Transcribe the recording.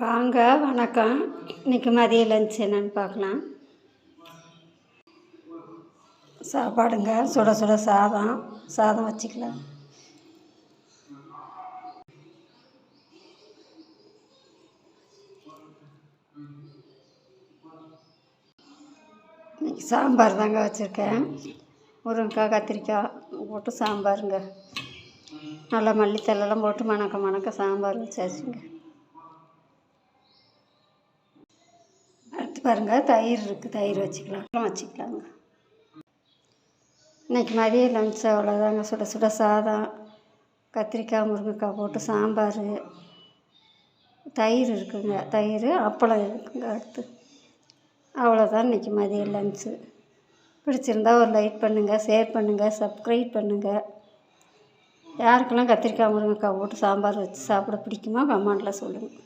வாங்க வணக்கம். இன்றைக்கி மதிய லஞ்ச் என்னென்னு பார்க்கலாம். சாப்பாடுங்க சுட சுட சாதம் சாதம் வச்சுக்கலாம். இன்றைக்கி சாம்பார் தாங்க வச்சுருக்கேன். முருங்கைக்காய் கத்திரிக்காய் போட்டு சாம்பாருங்க. நல்லா மல்லித்தலெல்லாம் போட்டு மணக்க மணக்க சாம்பார் வச்சாச்சுங்க அடுத்து பாருங்கள் தயிர் இருக்குது தயிர் வச்சுக்கலாம். வச்சுக்கலாங்க. இன்றைக்கி மதிய லஞ்ச் அவ்வளோதாங்க சுட சுட சாதம் கத்திரிக்காய் முருங்கைக்காய் போட்டு சாம்பார் தயிர் இருக்குங்க. தயிர் அப்பளம் இருக்குங்க அடுத்து. அவ்வளோதான் இன்றைக்கி மதிய லஞ்சு பிடிச்சிருந்தா ஒரு லைக் பண்ணுங்கள் ஷேர் பண்ணுங்கள் சப்ஸ்கிரைப் பண்ணுங்கள் யாருக்கெல்லாம் கத்திரிக்காய் முருங்கைக்காய் போட்டு சாம்பார் வச்சு சாப்பிட பிடிக்குமோ கமெண்டில் சொல்லுங்கள்